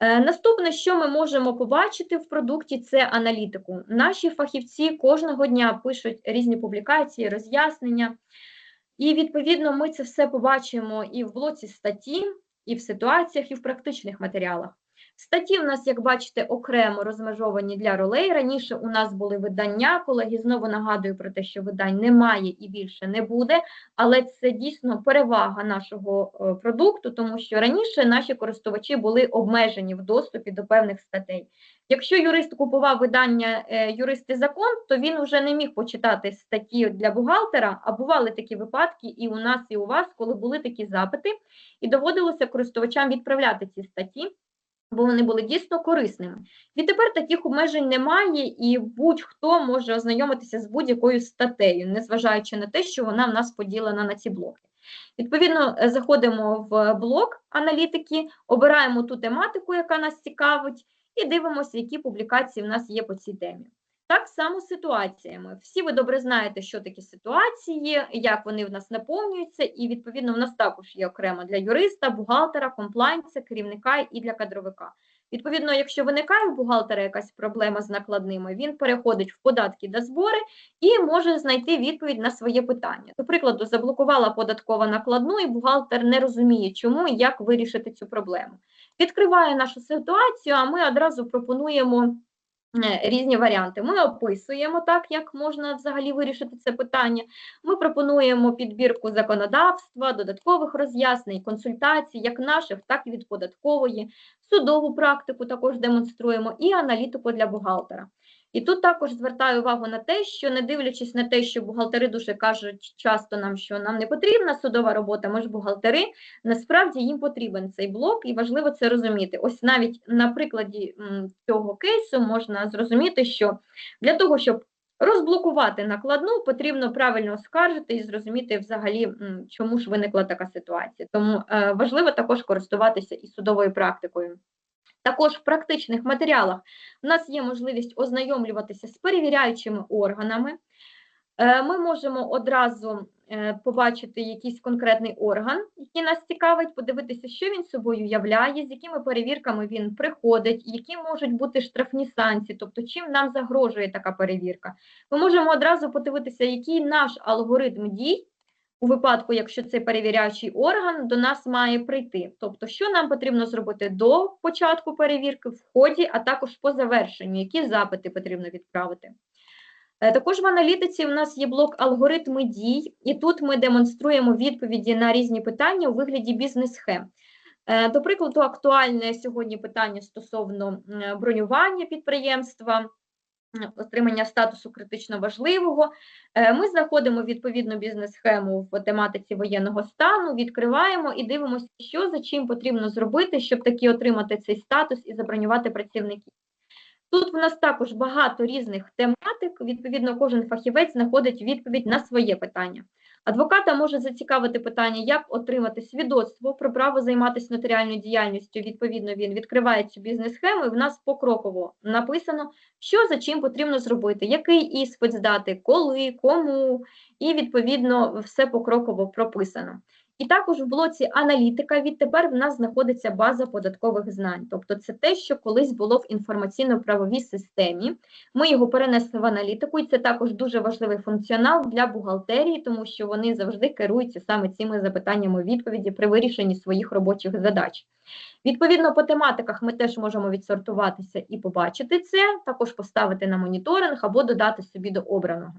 Е, Наступне, що ми можемо побачити в продукті, це аналітику. Наші фахівці кожного дня пишуть різні публікації, роз'яснення, і відповідно ми це все побачимо і в блоці статті, і в ситуаціях, і в практичних матеріалах. Статті в нас, як бачите, окремо розмежовані для ролей. Раніше у нас були видання. Колеги, знову нагадую про те, що видань немає і більше не буде, але це дійсно перевага нашого е, продукту, тому що раніше наші користувачі були обмежені в доступі до певних статей. Якщо юрист купував видання е, юрист і закон, то він вже не міг почитати статті для бухгалтера, а бували такі випадки і у нас, і у вас, коли були такі запити, і доводилося користувачам відправляти ці статті бо вони були дійсно корисними. Відтепер таких обмежень немає, і будь-хто може ознайомитися з будь-якою статтею, незважаючи на те, що вона в нас поділена на ці блоки. Відповідно, е, заходимо в блок аналітики, обираємо ту тематику, яка нас цікавить, і дивимося, які публікації в нас є по цій темі. Так само з ситуаціями. Всі ви добре знаєте, що такі ситуації, як вони в нас наповнюються, і відповідно в нас також є окремо для юриста, бухгалтера, комплайнса, керівника і для кадровика. Відповідно, якщо виникає у бухгалтера якась проблема з накладними, він переходить в податки та збори і може знайти відповідь на своє питання. До прикладу, заблокувала податкова накладну, і бухгалтер не розуміє, чому і як вирішити цю проблему. Відкриває нашу ситуацію, а ми одразу пропонуємо. Е, різні варіанти. Ми описуємо так, як можна взагалі вирішити це питання. Ми пропонуємо підбірку законодавства, додаткових роз'яснень, консультацій, як наших, так і від податкової, судову практику також демонструємо і аналітику для бухгалтера. І тут також звертаю увагу на те, що не дивлячись на те, що бухгалтери дуже кажуть часто нам, що нам не потрібна судова робота, ми ж бухгалтери, насправді їм потрібен цей блок, і важливо це розуміти. Ось навіть на прикладі цього кейсу можна зрозуміти, що для того, щоб розблокувати накладну, потрібно правильно оскаржити і зрозуміти взагалі, чому ж виникла така ситуація. Тому е, важливо також користуватися і судовою практикою. Також в практичних матеріалах у нас є можливість ознайомлюватися з перевіряючими органами. Е, ми можемо одразу е, побачити якийсь конкретний орган, який нас цікавить, подивитися, що він собою являє, з якими перевірками він приходить, які можуть бути штрафні санкції, тобто чим нам загрожує така перевірка. Ми можемо одразу подивитися, який наш алгоритм дій у випадку, якщо цей перевіряючий орган до нас має прийти. Тобто, що нам потрібно зробити до початку перевірки, в ході, а також по завершенню, які запити потрібно відправити. Е, також в аналітиці у нас є блок алгоритми дій, і тут ми демонструємо відповіді на різні питання у вигляді бізнес-схем. Е, до прикладу, актуальне сьогодні питання стосовно бронювання підприємства отримання статусу критично важливого. Е, ми знаходимо відповідну бізнес-схему в тематиці воєнного стану, відкриваємо і дивимося, що за чим потрібно зробити, щоб таки отримати цей статус і забронювати працівників. Тут в нас також багато різних тематик, відповідно, кожен фахівець знаходить відповідь на своє питання. Адвоката може зацікавити питання, як отримати свідоцтво про право займатися нотаріальною діяльністю. Відповідно, він відкриває цю бізнес-схему, і в нас покроково написано, що за чим потрібно зробити, який іспит здати, коли, кому, і відповідно все покроково прописано. І також в блоці аналітика відтепер в нас знаходиться база податкових знань. Тобто це те, що колись було в інформаційно-правовій системі. Ми його перенесли в аналітику, і це також дуже важливий функціонал для бухгалтерії, тому що вони завжди керуються саме цими запитаннями відповіді при вирішенні своїх робочих задач. Відповідно, по тематиках ми теж можемо відсортуватися і побачити це, також поставити на моніторинг або додати собі до обраного.